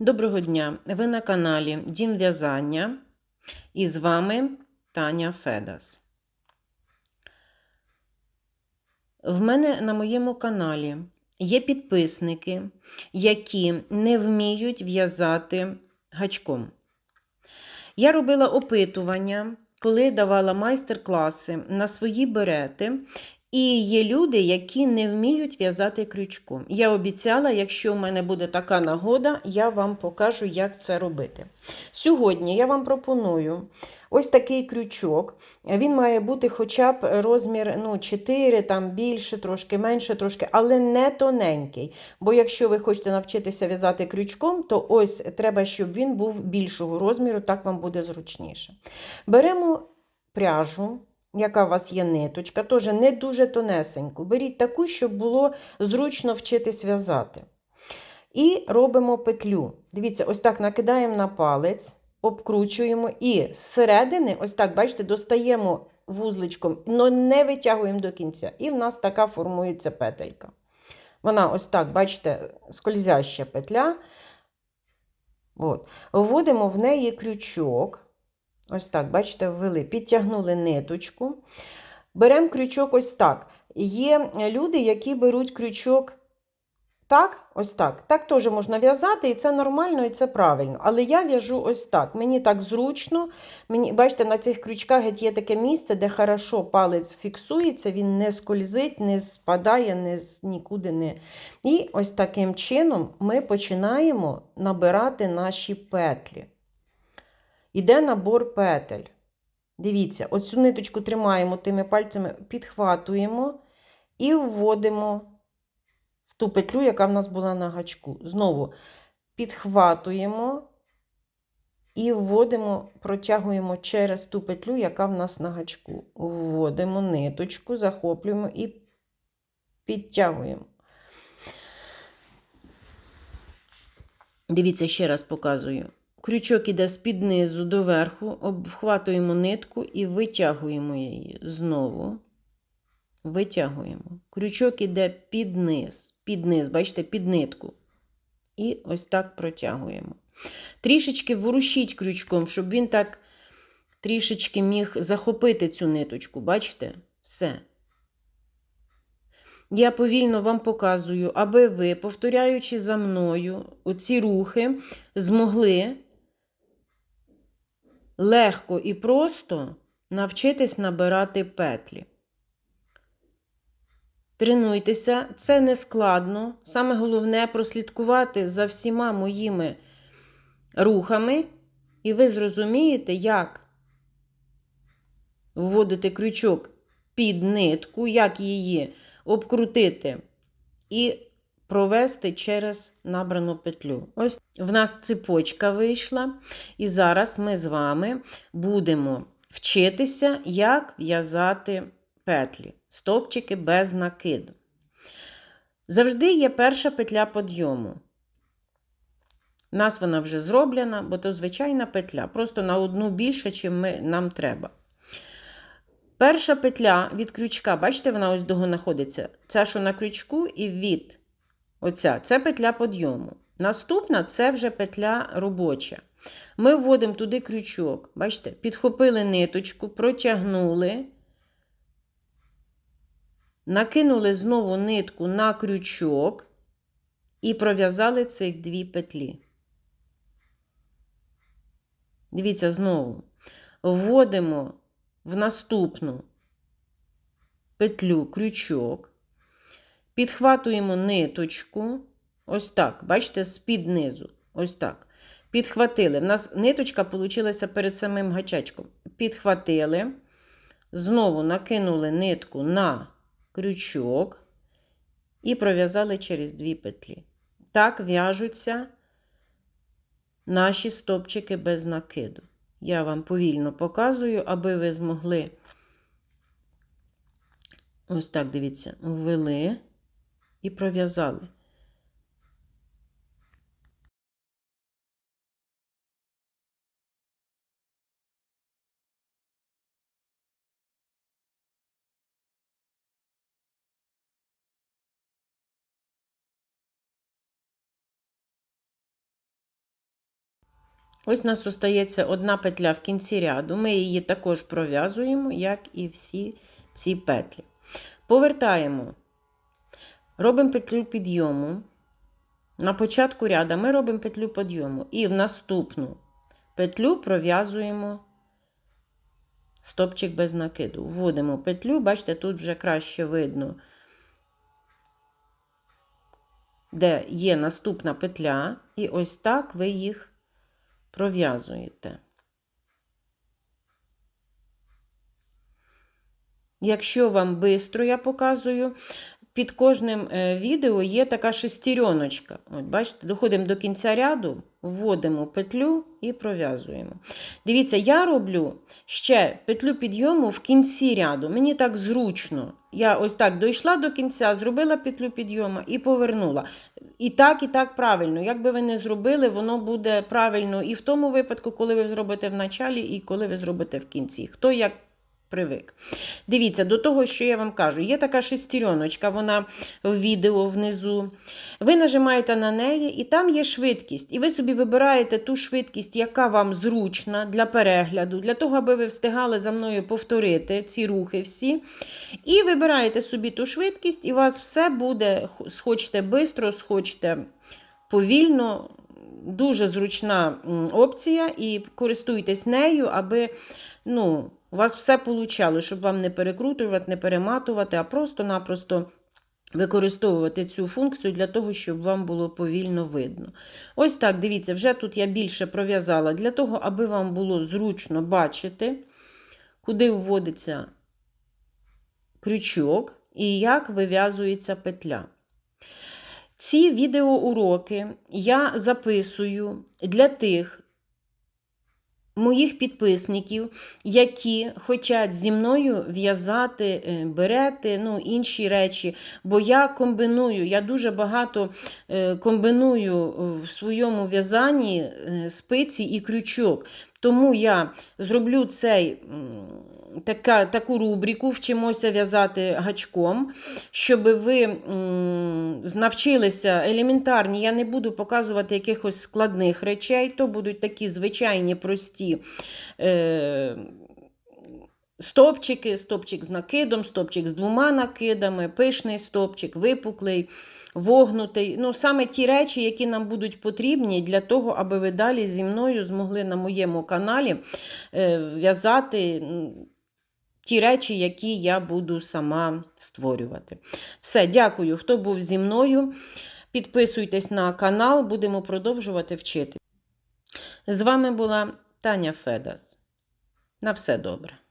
Доброго дня! Ви на каналі Дім В'язання і з вами Таня Федас. В мене на моєму каналі є підписники, які не вміють в'язати гачком. Я робила опитування, коли давала майстер-класи на свої берети. І є люди, які не вміють в'язати крючком. Я обіцяла, якщо в мене буде така нагода, я вам покажу, як це робити. Сьогодні я вам пропоную ось такий крючок. Він має бути хоча б розмір ну, 4, там більше, трошки менше, трошки, але не тоненький. Бо якщо ви хочете навчитися в'язати крючком, то ось треба, щоб він був більшого розміру, так вам буде зручніше. Беремо пряжу яка у вас є ниточка, теж не дуже тонесеньку. Беріть таку, щоб було зручно вчитись в'язати. І робимо петлю. Дивіться, ось так накидаємо на палець, обкручуємо і зсередини, ось так, бачите, достаємо вузличком, але не витягуємо до кінця. І в нас така формується петелька. Вона ось так, бачите, скользяща петля. От. Вводимо в неї крючок. Ось так, бачите, ввели, підтягнули ниточку. Беремо крючок ось так. Є люди, які беруть крючок так, ось так. Так теж можна в'язати, і це нормально, і це правильно. Але я в'яжу ось так. Мені так зручно. Мені, Бачите, на цих крючках є таке місце, де хорошо палець фіксується, він не скользить, не спадає, не, нікуди не. І ось таким чином ми починаємо набирати наші петлі. Іде набор петель. Дивіться, оцю ниточку тримаємо тими пальцями, підхватуємо і вводимо в ту петлю, яка в нас була на гачку. Знову підхватуємо і вводимо, протягуємо через ту петлю, яка в нас на гачку. Вводимо ниточку, захоплюємо і підтягуємо. Дивіться, ще раз показую. Крючок іде з-під низу до верху, обхватуємо нитку і витягуємо її знову. Витягуємо. Крючок іде під низ, під низ, бачите, під нитку. І ось так протягуємо. Трішечки ворушіть крючком, щоб він так трішечки міг захопити цю ниточку. Бачите? Все. Я повільно вам показую, аби ви, повторяючи за мною, оці рухи змогли легко і просто навчитись набирати петлі. Тренуйтеся, це не складно. Саме головне прослідкувати за всіма моїми рухами, і ви зрозумієте, як вводити крючок під нитку, як її обкрутити і провести через набрану петлю. Ось в нас цепочка вийшла, і зараз ми з вами будемо вчитися, як в'язати петлі, стопчики без накиду. Завжди є перша петля підйому. У нас вона вже зроблена, бо то звичайна петля, просто на одну більше, чим ми, нам треба. Перша петля від крючка, бачите, вона ось дого знаходиться. Ця, що на крючку, і від оця це петля підйому. Наступна це вже петля робоча. Ми вводимо туди крючок. Бачите, підхопили ниточку, протягнули, накинули знову нитку на крючок і пров'язали цих дві петлі. Дивіться, знову вводимо в наступну петлю крючок, підхватуємо ниточку, ось так, бачите, з-під низу, ось так. Підхватили. У нас ниточка вийшла перед самим гачачком. Підхватили, знову накинули нитку на крючок і пров'язали через дві петлі. Так в'яжуться наші стопчики без накиду. Я вам повільно показую, аби ви змогли, ось так, дивіться, ввели і пров'язали. Ось у нас остається одна петля в кінці ряду. Ми її також пров'язуємо, як і всі ці петлі. Повертаємо, робимо петлю підйому. На початку ряду ми робимо петлю підйому і в наступну петлю пров'язуємо стопчик без накиду. Вводимо петлю, бачите, тут вже краще видно, де є наступна петля, і ось так ви їх пров'язуєте. Якщо вам швидко, я показую, під кожним е, відео є така шестереночка. От, бачите, доходимо до кінця ряду, вводимо петлю і пров'язуємо. Дивіться, я роблю ще петлю підйому в кінці ряду. Мені так зручно. Я ось так дійшла до кінця, зробила петлю підйому і повернула. І так, і так правильно. Як би ви не зробили, воно буде правильно і в тому випадку, коли ви зробите в началі, і коли ви зробите в кінці. Хто як привик. Дивіться, до того, що я вам кажу, є така шестереночка, вона в відео внизу. Ви нажимаєте на неї, і там є швидкість. І ви собі вибираєте ту швидкість, яка вам зручна для перегляду, для того, аби ви встигали за мною повторити ці рухи всі. І вибираєте собі ту швидкість, і у вас все буде, схочете швидко, схочете повільно. Дуже зручна опція, і користуйтесь нею, аби ну, у вас все получало, щоб вам не перекрутувати, не перематувати, а просто-напросто використовувати цю функцію для того, щоб вам було повільно видно. Ось так, дивіться, вже тут я більше пров'язала для того, аби вам було зручно бачити, куди вводиться крючок і як вив'язується петля. Ці відеоуроки я записую для тих моїх підписників, які хочуть зі мною в'язати е, берети, ну, інші речі. Бо я комбиную, я дуже багато е, комбиную в своєму в'язанні е, спиці і крючок. Тому я зроблю цей, така, таку рубрику Вчимося в'язати гачком, щоб ви навчилися елементарні. Я не буду показувати якихось складних речей, то будуть такі звичайні прості. Е, Стопчики, стопчик з накидом, стопчик з двома накидами, пишний стопчик, випуклий, вогнутий. Ну, Саме ті речі, які нам будуть потрібні для того, аби ви далі зі мною змогли на моєму каналі е, в'язати ті речі, які я буду сама створювати. Все, дякую, хто був зі мною. Підписуйтесь на канал, будемо продовжувати вчити. З вами була Таня Федас. На все добре.